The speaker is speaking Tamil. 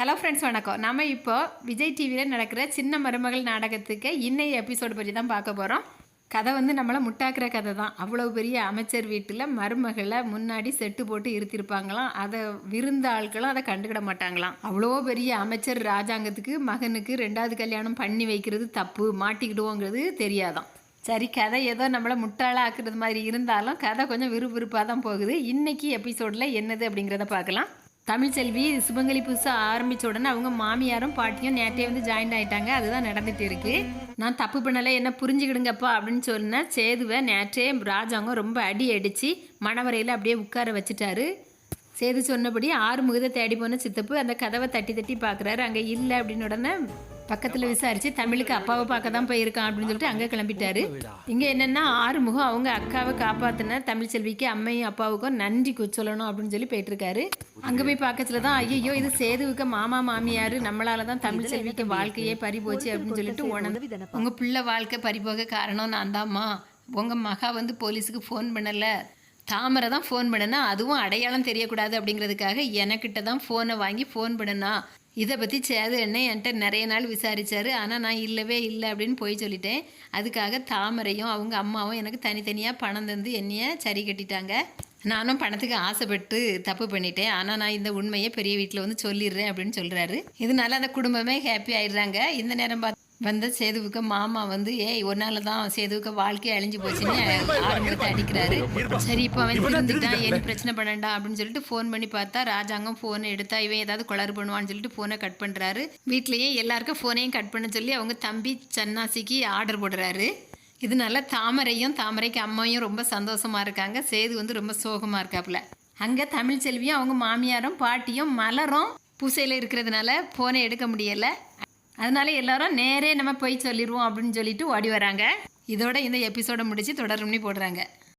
ஹலோ ஃப்ரெண்ட்ஸ் வணக்கம். நம்ம இப்போ விஜய் டிவியில் நடக்கிற சின்ன மருமகள் நாடகத்துக்கு இன்னைய எபிசோடு பற்றி தான் பார்க்க போகிறோம் கதை வந்து நம்மளை முட்டாக்குற கதை தான். அவ்வளோ பெரிய அமைச்சர் வீட்டில் மருமகளை முன்னாடி செட்டு போட்டு இருத்திருப்பாங்களாம். அதை விருந்த ஆட்களும் அதை கண்டுக்கிட மாட்டாங்களாம். அவ்வளோ பெரிய அமைச்சர் ராஜாங்கத்துக்கு மகனுக்கு ரெண்டாவது கல்யாணம் பண்ணி வைக்கிறது தப்பு மாட்டிக்கிடுவோங்கிறது தெரியாதான். சரி கதை ஏதோ நம்மளை முட்டாளாக்குறது மாதிரி இருந்தாலும் கதை கொஞ்சம் விறுவிறுப்பாக தான் போகுது. இன்னைக்கு எபிசோடில் என்னது அப்படிங்கிறத பார்க்கலாம். தமிழ்ச்செல்வி சுபங்கலி புதுசாக ஆரம்பித்த உடனே அவங்க மாமியாரும் பாட்டியும் நேற்றே வந்து ஜாயின் ஆகிட்டாங்க அதுதான் நடந்துகிட்டு இருக்குது நான் தப்பு பண்ணலை என்ன புரிஞ்சுக்கிடுங்கப்பா அப்படின்னு சொன்னேன் சேதுவை நேற்றே ராஜாங்க ரொம்ப அடி அடித்து மணவரையில் அப்படியே உட்கார வச்சுட்டாரு. சேது சொன்னபடி ஆறு முகத்தை தேடி போன சித்தப்பு அந்த கதவை தட்டி தட்டி பார்க்குறாரு. அங்கே இல்லை அப்படின்னு உடனே பக்கத்தில் விசாரித்து தமிழுக்கு அப்பாவை பார்க்க தான் போயிருக்கான் அப்படின்னு சொல்லிட்டு அங்கே கிளம்பிட்டாரு. இங்கே என்னென்னா ஆறுமுகம் அவங்க அக்காவை காப்பாற்றின தமிழ்ச்செல்விக்கு அம்மையும் அப்பாவுக்கும் நன்றி சொல்லணும் அப்படின்னு சொல்லி போயிட்டுருக்காரு. அங்கே போய் பார்க்கறதுல தான் ஐயோ இது சேதுவுக்கு மாமா மாமியார் நம்மளால தான் தமிழ் செல்விக்கு வாழ்க்கையே பறி போச்சு அப்படின்னு சொல்லிட்டு உணர்ந்து உங்கள் பிள்ளை வாழ்க்கை பறிபோக காரணம் நான் தாம்மா உங்கள் மகா வந்து போலீஸுக்கு ஃபோன் பண்ணலை. தாமரை தான் ஃபோன் பண்ணனா அதுவும் அடையாளம் தெரியக்கூடாது அப்படிங்கிறதுக்காக எனக்கிட்ட தான் ஃபோனை வாங்கி ஃபோன் பண்ணனா. இதை பற்றி சேது என்ன என்கிட்ட நிறைய நாள் விசாரித்தார் ஆனால் நான் இல்லவே இல்லை அப்படின்னு போய் சொல்லிட்டேன். அதுக்காக தாமரையும் அவங்க அம்மாவும் எனக்கு தனித்தனியாக பணம் தந்து என்னைய சரி கட்டிட்டாங்க. நானும் பணத்துக்கு ஆசைப்பட்டு தப்பு பண்ணிட்டேன். ஆனால் நான் இந்த உண்மையை பெரிய வீட்டில் வந்து சொல்லிடுறேன் அப்படின்னு சொல்கிறாரு இதனால அந்த குடும்பமே ஹாப்பி ஆயிடுறாங்க. இந்த நேரம் பார்த்து வந்த சேதுவுக்கு மாமா வந்து ஏய் ஒன்னால தான் சேதுவுக்கு வாழ்க்கை அழிஞ்சு போச்சுன்னு ஆரம்பத்தை அடிக்கிறாரு. சரி இப்போ அவன் திருந்துட்டான் ஏன் பிரச்சனை பண்ணண்டா அப்படின்னு சொல்லிட்டு ஃபோன் பண்ணி பார்த்தா ராஜாங்கம் ஃபோனை எடுத்தா இவன் ஏதாவது குளறு பண்ணுவான்னு சொல்லிட்டு ஃபோனை கட் பண்ணுறாரு வீட்லேயே எல்லாருக்கும் ஃபோனையும் கட் பண்ண சொல்லி அவங்க தம்பி சன்னாசிக்கு ஆர்டர் போடுறாரு. இதனால தாமரையும் தாமரைக்கு அம்மாவும் ரொம்ப சந்தோஷமா இருக்காங்க. சேது வந்து ரொம்ப சோகமாக இருக்காப்புல. அங்கே தமிழ்ச்செல்வியும் அவங்க மாமியாரும் பாட்டியும் மலரும். பூசையில் இருக்கிறதுனால ஃபோனை எடுக்க முடியலை. அதனால எல்லாரும் நேரே நம்ம போய் சொல்லிடுவோம் அப்படின்னு சொல்லிட்டு ஓடி வராங்க. இதோட இந்த எபிசோட முடிச்சு தொடரும்னு போடுறாங்க.